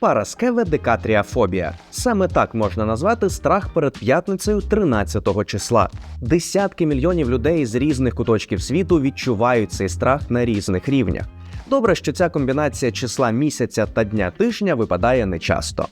Параскеве декатріафобія. Саме так можна назвати страх перед п'ятницею 13 числа. Десятки мільйонів людей з різних куточків світу відчувають цей страх на різних рівнях. Добре, що ця комбінація числа місяця та дня тижня випадає нечасто.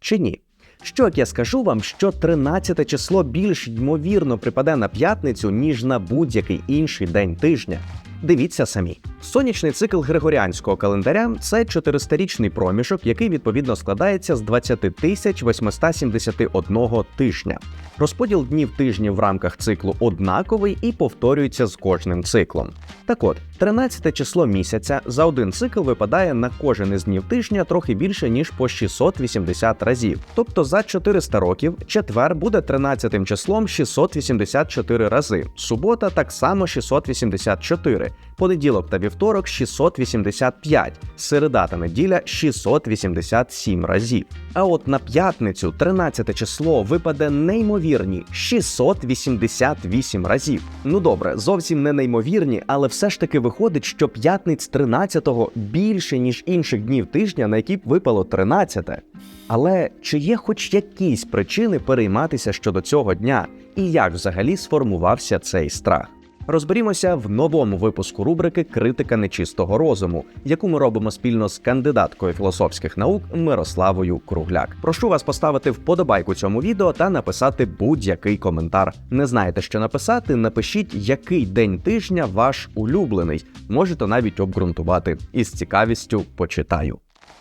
Чи ні? Що як я скажу вам, що 13 число більш ймовірно припаде на п'ятницю, ніж на будь-який інший день тижня? Дивіться самі. Сонячний цикл григоріанського календаря це 400-річний проміжок, який відповідно складається з 20 871 тижня. Розподіл днів тижнів в рамках циклу однаковий і повторюється з кожним циклом. Так от, 13 число місяця за один цикл випадає на кожен із днів тижня трохи більше ніж по 680 разів. Тобто за 400 років четвер буде 13 числом 684 рази, субота так само 684, понеділок та вівторок 685, середа та неділя 687 разів. А от на п'ятницю 13 число випаде неймовірні 688 разів. Ну добре, зовсім не неймовірні, але все ж таки виходить, що п'ятниць 13-го більше ніж інших днів тижня, на які б випало 13. Але чи є хоч якісь причини перейматися щодо цього дня, і як взагалі сформувався цей страх? Розберімося в новому випуску рубрики Критика нечистого розуму, яку ми робимо спільно з кандидаткою філософських наук Мирославою Кругляк. Прошу вас поставити вподобайку цьому відео та написати будь-який коментар. Не знаєте, що написати? Напишіть, який день тижня ваш улюблений. Можете навіть обґрунтувати. І з цікавістю почитаю.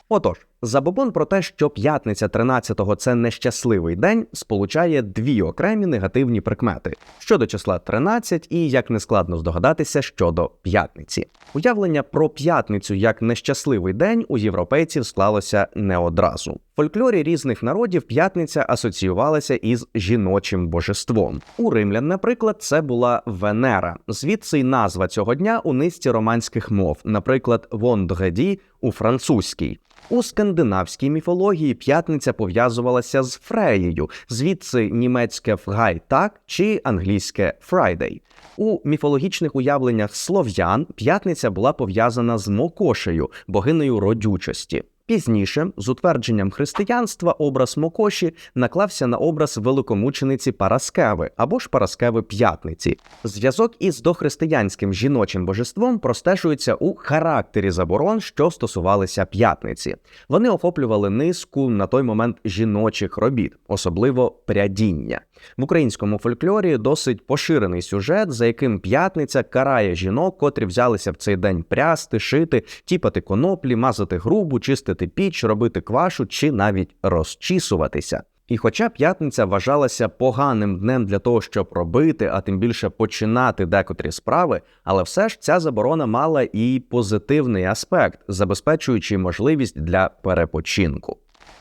Отож, забобон про те, що п'ятниця 13-го – це нещасливий день, сполучає дві окремі негативні прикмети щодо числа 13 і, як не складно здогадатися, щодо п'ятниці. Уявлення про п'ятницю як нещасливий день у європейців склалося не одразу. В фольклорі різних народів п'ятниця асоціювалася із жіночим божеством. У римлян, наприклад, це була Венера. Звідси й назва цього дня у низці романських мов, наприклад, Вондгеді у французькій. У скандинавській міфології п'ятниця пов'язувалася з Фреєю, звідси німецьке фгайтак чи англійське Фрайдей. У міфологічних уявленнях слов'ян п'ятниця була пов'язана з Мокошею, богинею родючості. Пізніше, з утвердженням християнства, образ Мокоші наклався на образ великомучениці Параскеви або ж Параскеви П'ятниці. Зв'язок із дохристиянським жіночим божеством простежується у характері заборон, що стосувалися п'ятниці. Вони охоплювали низку на той момент жіночих робіт, особливо прядіння. В українському фольклорі досить поширений сюжет, за яким п'ятниця карає жінок, котрі взялися в цей день прясти, шити, тіпати коноплі, мазати грубу, чистити піч, робити квашу чи навіть розчісуватися. І хоча п'ятниця вважалася поганим днем для того, щоб робити, а тим більше починати декотрі справи, але все ж ця заборона мала і позитивний аспект, забезпечуючи можливість для перепочинку.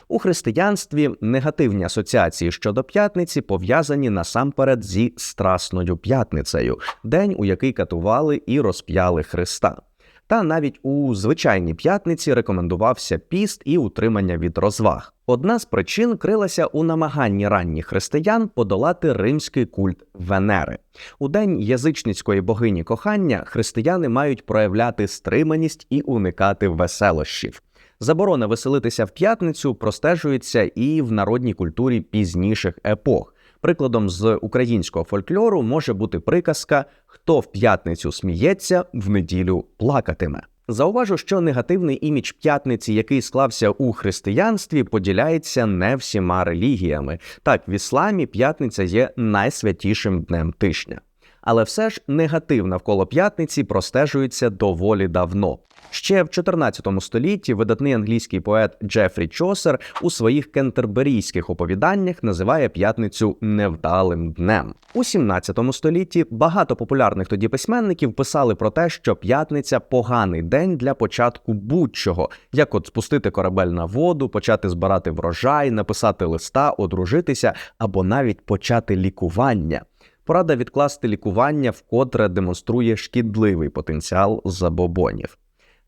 У християнстві негативні асоціації щодо п'ятниці пов'язані насамперед зі Страсною п'ятницею, день, у який катували і розп'яли Христа. Та навіть у звичайній п'ятниці рекомендувався піст і утримання від розваг. Одна з причин крилася у намаганні ранніх християн подолати римський культ Венери. У день язичницької богині кохання християни мають проявляти стриманість і уникати веселощів. Заборона веселитися в п'ятницю простежується і в народній культурі пізніших епох. Прикладом з українського фольклору може бути приказка Хто в п'ятницю сміється, в неділю плакатиме. Зауважу, що негативний імідж п'ятниці, який склався у християнстві, поділяється не всіма релігіями. Так, в ісламі п'ятниця є найсвятішим днем тижня. Але все ж негатив навколо п'ятниці простежується доволі давно. Ще в 14 столітті видатний англійський поет Джефрі Чосер у своїх кентерберійських оповіданнях називає п'ятницю невдалим днем. У 17 столітті багато популярних тоді письменників писали про те, що п'ятниця поганий день для початку будь-чого, як от спустити корабель на воду, почати збирати врожай, написати листа, одружитися або навіть почати лікування. Порада відкласти лікування вкотре демонструє шкідливий потенціал забобонів.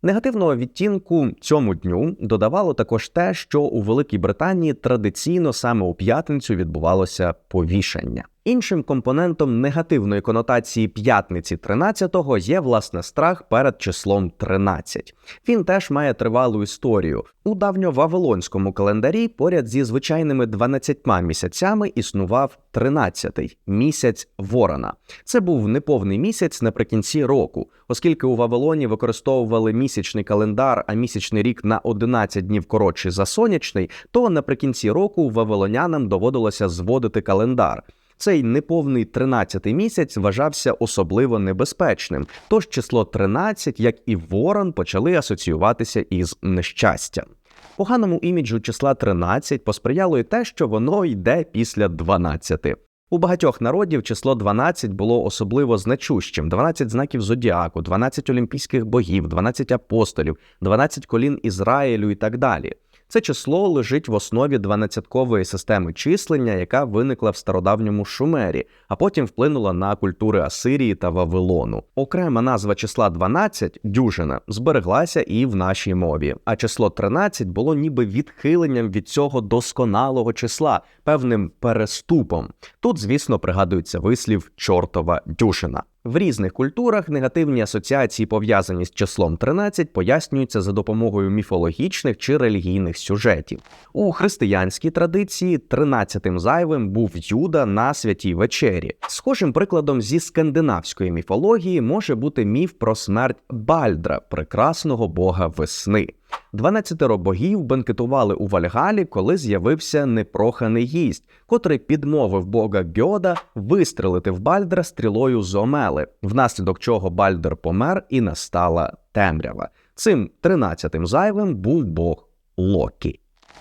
Негативного відтінку цьому дню додавало також те, що у Великій Британії традиційно саме у п'ятницю відбувалося повішання. Іншим компонентом негативної конотації п'ятниці 13-го є власне страх перед числом 13. Він теж має тривалу історію. У давньовавилонському календарі поряд зі звичайними 12 місяцями існував 13-й – місяць Ворона. Це був неповний місяць наприкінці року, оскільки у Вавилоні використовували місячний календар, а місячний рік на 11 днів коротший за сонячний, то наприкінці року вавилонянам доводилося зводити календар. Цей неповний 13-й місяць вважався особливо небезпечним, тож число 13, як і ворон, почали асоціюватися із нещастям. Поганому іміджу числа 13 посприяло й те, що воно йде після 12. У багатьох народів число 12 було особливо значущим: 12 знаків зодіаку, 12 олімпійських богів, 12 апостолів, 12 колін Ізраїлю і так далі. Це число лежить в основі 12-кової системи числення, яка виникла в стародавньому Шумері, а потім вплинула на культури Асирії та Вавилону. Окрема назва числа 12 дюжина збереглася і в нашій мові. А число 13 було ніби відхиленням від цього досконалого числа, певним переступом. Тут, звісно, пригадується вислів чортова дюжина. В різних культурах негативні асоціації, пов'язані з числом 13, пояснюються за допомогою міфологічних чи релігійних сюжетів. У християнській традиції 13-тим зайвим був Юда на святій вечері. Схожим прикладом зі скандинавської міфології може бути міф про смерть Бальдра, прекрасного бога весни. Дванадцятеро богів бенкетували у Вальгалі, коли з'явився непроханий гість, котрий підмовив бога Гьода вистрелити в Бальдра стрілою з омели, внаслідок чого Бальдер помер і настала темрява. Цим тринадцятим зайвим був бог Локі.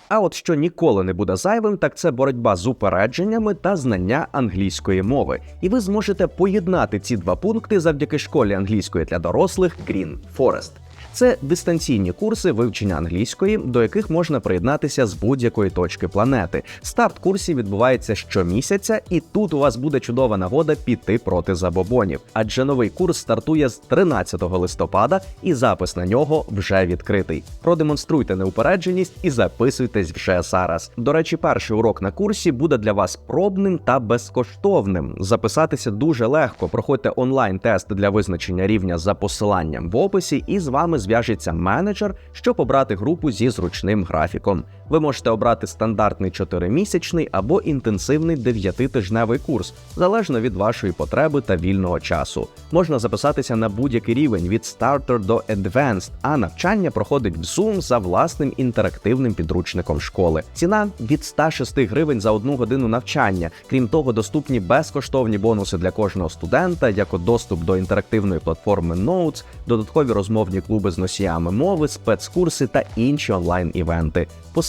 А от що ніколи не буде зайвим, так це боротьба з упередженнями та знання англійської мови. І ви зможете поєднати ці два пункти завдяки школі англійської для дорослих Green Forest. Це дистанційні курси вивчення англійської, до яких можна приєднатися з будь-якої точки планети. Старт курсів відбувається щомісяця, і тут у вас буде чудова нагода піти проти забобонів. Адже новий курс стартує з 13 листопада, і запис на нього вже відкритий. Продемонструйте неупередженість і записуйтесь вже зараз. До речі, перший урок на курсі буде для вас пробним та безкоштовним. Записатися дуже легко. Проходьте онлайн-тест для визначення рівня за посиланням в описі, і з вами зв'яжеться менеджер, щоб обрати групу зі зручним графіком. Ви можете обрати стандартний 4-місячний або інтенсивний 9-тижневий курс, залежно від вашої потреби та вільного часу. Можна записатися на будь-який рівень від Starter до Advanced, а навчання проходить в Zoom за власним інтерактивним підручником школи. Ціна від 106 гривень за одну годину навчання. Крім того, доступні безкоштовні бонуси для кожного студента, як доступ до інтерактивної платформи Notes, додаткові розмовні клуби з носіями мови, спецкурси та інші онлайн-івенти.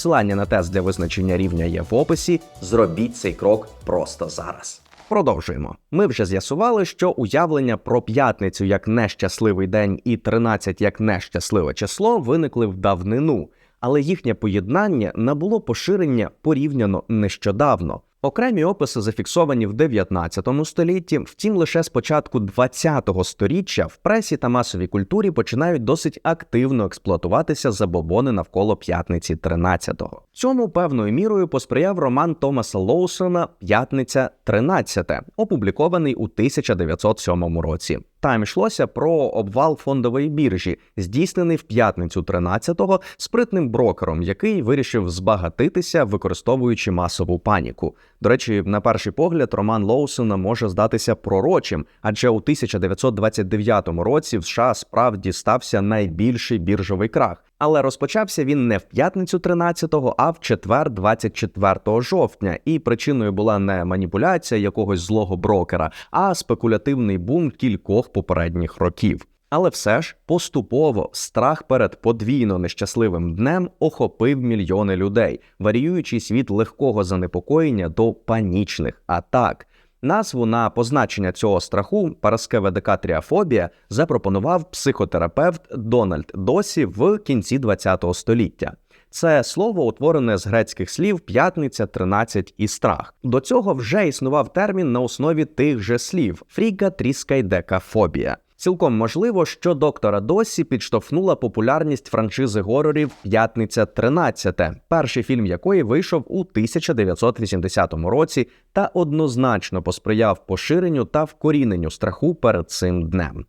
Посилання на тест для визначення рівня є в описі. Зробіть цей крок просто зараз. Продовжуємо. Ми вже з'ясували, що уявлення про п'ятницю як нещасливий день і 13 як нещасливе число виникли в давнину, але їхнє поєднання набуло поширення порівняно нещодавно. Окремі описи зафіксовані в 19 столітті, втім, лише з початку 20 століття в пресі та масовій культурі починають досить активно експлуатуватися забобони навколо п'ятниці 13-го. Цьому певною мірою посприяв роман Томаса Лоусона П'ятниця 13, опублікований у 1907 році. Там йшлося про обвал фондової біржі, здійснений в п'ятницю 13-го спритним брокером, який вирішив збагатитися, використовуючи масову паніку. До речі, на перший погляд, роман Лоусона може здатися пророчим, адже у 1929 році в США справді стався найбільший біржовий крах. Але розпочався він не в п'ятницю 13-го, а в четвер, 24 жовтня. І причиною була не маніпуляція якогось злого брокера, а спекулятивний бум кількох попередніх років. Але все ж поступово страх перед подвійно нещасливим днем охопив мільйони людей, варіюючись від легкого занепокоєння до панічних атак. Назву на позначення цього страху параскеведекатріафобія запропонував психотерапевт Дональд Досі в кінці ХХ століття. Це слово утворене з грецьких слів п'ятниця, 13 і страх. До цього вже існував термін на основі тих же слів фріга тріскайдекафобія. Цілком можливо, що доктора Досі підштовхнула популярність франшизи горорів П'ятниця 13, перший фільм якої вийшов у 1980 році та однозначно посприяв поширенню та вкоріненню страху перед цим днем.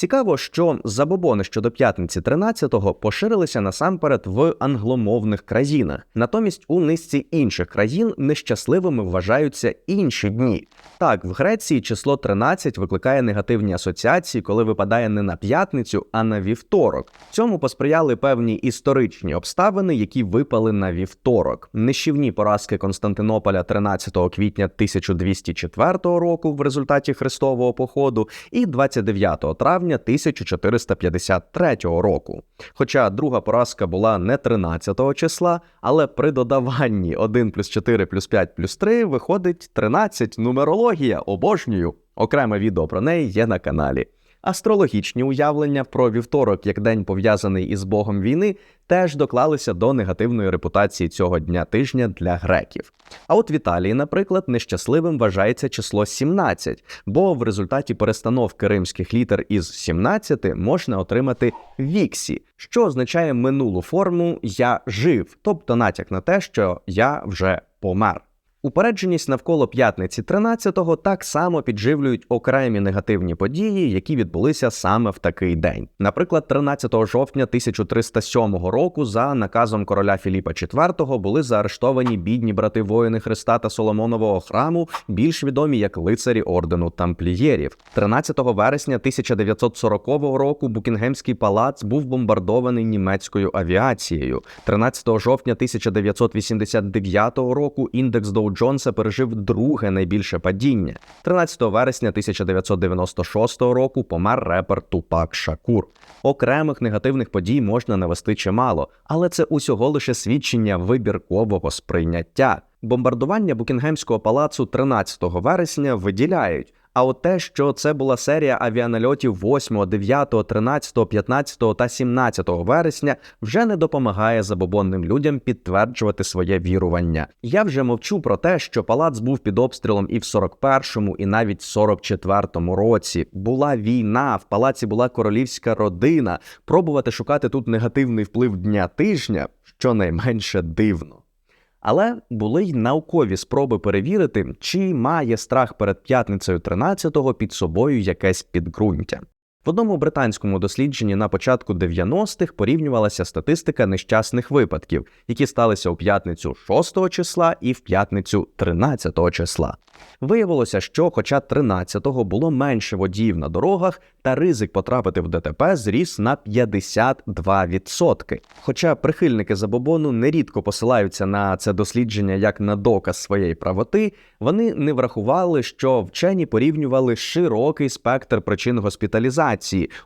Цікаво, що забобони щодо п'ятниці 13-го поширилися насамперед в англомовних країнах. Натомість у низці інших країн нещасливими вважаються інші дні. Так, в Греції число 13 викликає негативні асоціації, коли випадає не на п'ятницю, а на вівторок. Цьому посприяли певні історичні обставини, які випали на вівторок. Нищівні поразки Константинополя 13 квітня 1204 року в результаті Христового походу і 29 травня 1453 року. Хоча друга поразка була не 13 числа, але при додаванні 1 плюс 4 плюс 5 плюс 3 виходить 13 нумерологія. Обожнюю. Окреме відео про неї є на каналі. Астрологічні уявлення про вівторок як день пов'язаний із богом війни теж доклалися до негативної репутації цього дня тижня для греків. А от в Італії, наприклад, нещасливим вважається число 17, бо в результаті перестановки римських літер із 17 можна отримати віксі, що означає минулу форму я жив, тобто натяк на те, що я вже помер. Упередженість навколо п'ятниці 13-го так само підживлюють окремі негативні події, які відбулися саме в такий день. Наприклад, 13 жовтня 1307 року за наказом короля Філіпа IV були заарештовані бідні брати воїни Христа та Соломонового храму, більш відомі як лицарі ордену тамплієрів. 13 вересня 1940 року Букінгемський палац був бомбардований німецькою авіацією. 13 жовтня 1989 року індекс Доу Джонса пережив друге найбільше падіння. 13 вересня 1996 року помер репер Тупак Шакур. Окремих негативних подій можна навести чимало, але це усього лише свідчення вибіркового сприйняття. Бомбардування Букінгемського палацу 13 вересня виділяють. А от те, що це була серія авіанальотів 8, 9, 13, 15 та 17 вересня, вже не допомагає забобонним людям підтверджувати своє вірування. Я вже мовчу про те, що палац був під обстрілом і в 41-му, і навіть 44-му році. Була війна, в палаці була королівська родина. Пробувати шукати тут негативний вплив дня тижня, щонайменше дивно. Але були й наукові спроби перевірити, чи має страх перед п'ятницею 13-го під собою якесь підґрунтя. В одному британському дослідженні на початку 90-х порівнювалася статистика нещасних випадків, які сталися у п'ятницю 6 числа і в п'ятницю 13 числа. Виявилося, що, хоча 13-го було менше водіїв на дорогах, та ризик потрапити в ДТП зріс на 52%. Хоча прихильники забобону нерідко посилаються на це дослідження як на доказ своєї правоти, вони не врахували, що вчені порівнювали широкий спектр причин госпіталізації,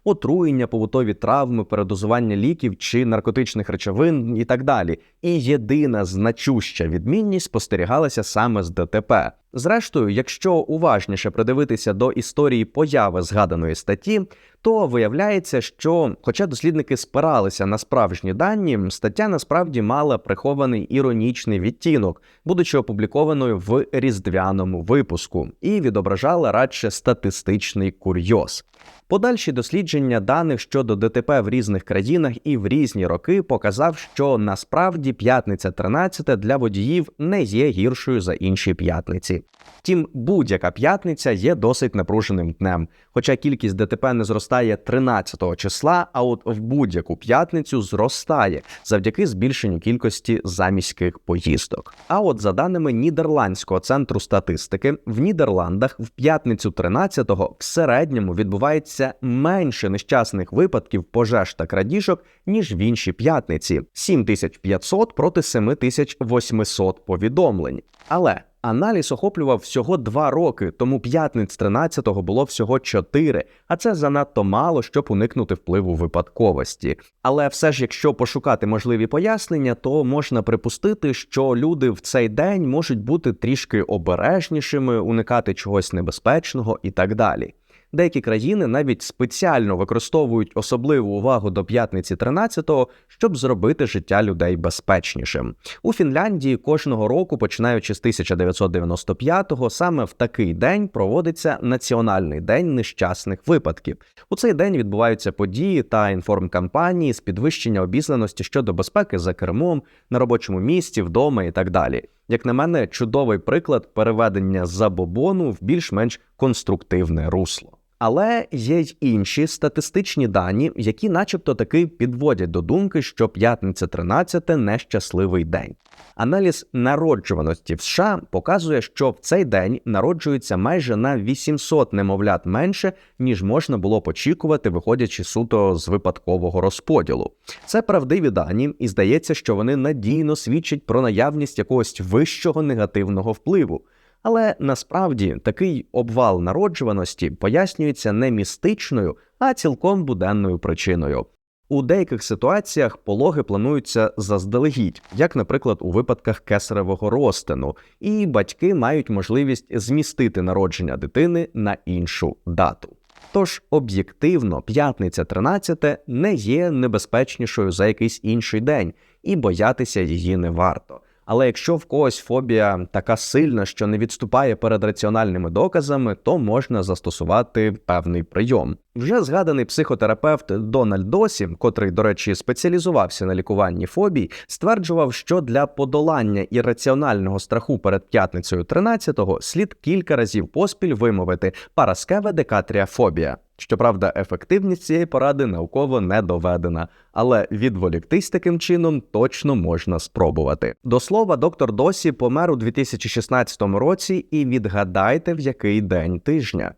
отруєння, побутові травми, передозування ліків чи наркотичних речовин і так далі. І єдина значуща відмінність спостерігалася саме з ДТП. Зрештою, якщо уважніше придивитися до історії появи згаданої статті, то виявляється, що, хоча дослідники спиралися на справжні дані, стаття насправді мала прихований іронічний відтінок, будучи опублікованою в різдвяному випуску, і відображала радше статистичний курйоз. Подальші дослідження даних щодо ДТП в різних країнах і в різні роки показав, що насправді п'ятниця 13 для водіїв не є гіршою за інші п'ятниці. Втім, будь-яка п'ятниця є досить напруженим днем, хоча кількість ДТП не зростає 13 числа, а от в будь-яку п'ятницю зростає завдяки збільшенню кількості заміських поїздок. А от за даними Нідерландського центру статистики, в Нідерландах в п'ятницю 13-го в середньому відбувається менше нещасних випадків пожеж та крадіжок, ніж в інші п'ятниці 7500 проти 7800 повідомлень. Але Аналіз охоплював всього два роки, тому п'ятниць 13-го було всього чотири, а це занадто мало, щоб уникнути впливу випадковості. Але все ж, якщо пошукати можливі пояснення, то можна припустити, що люди в цей день можуть бути трішки обережнішими, уникати чогось небезпечного і так далі. Деякі країни навіть спеціально використовують особливу увагу до п'ятниці 13-го, щоб зробити життя людей безпечнішим. У Фінляндії кожного року, починаючи з 1995-го, саме в такий день проводиться Національний день нещасних випадків. У цей день відбуваються події та інформкампанії з підвищення обізнаності щодо безпеки за кермом, на робочому місці, вдома і так далі. Як на мене, чудовий приклад переведення забобону в більш-менш конструктивне русло. Але є й інші статистичні дані, які, начебто, таки підводять до думки, що п'ятниця 13 нещасливий день. Аналіз народжуваності в США показує, що в цей день народжується майже на 800 немовлят менше, ніж можна було б очікувати, виходячи суто з випадкового розподілу. Це правдиві дані, і здається, що вони надійно свідчать про наявність якогось вищого негативного впливу. Але насправді такий обвал народжуваності пояснюється не містичною, а цілком буденною причиною. У деяких ситуаціях пологи плануються заздалегідь, як, наприклад, у випадках кесаревого розтину, і батьки мають можливість змістити народження дитини на іншу дату. Тож об'єктивно, п'ятниця 13 не є небезпечнішою за якийсь інший день, і боятися її не варто. Але якщо в когось фобія така сильна, що не відступає перед раціональними доказами, то можна застосувати певний прийом. Вже згаданий психотерапевт Дональд Досі, котрий, до речі, спеціалізувався на лікуванні фобій, стверджував, що для подолання ірраціонального страху перед п'ятницею 13-го слід кілька разів поспіль вимовити параскеве декатрія фобія. Щоправда, ефективність цієї поради науково не доведена, але відволіктись таким чином точно можна спробувати. До слова, доктор Досі помер у 2016 році, і відгадайте, в який день тижня.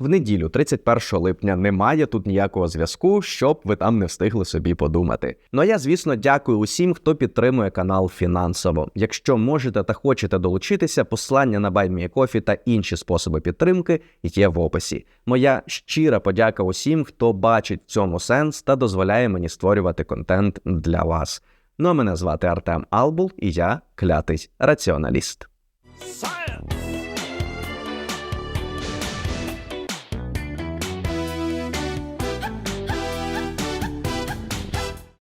В неділю, 31 липня, немає тут ніякого зв'язку, щоб ви там не встигли собі подумати. Ну а я, звісно, дякую усім, хто підтримує канал фінансово. Якщо можете та хочете долучитися, посилання на BuyMeACoffee та інші способи підтримки є в описі. Моя щира подяка усім, хто бачить в цьому сенс та дозволяє мені створювати контент для вас. Ну а мене звати Артем Албул, і я клятий раціоналіст. Science!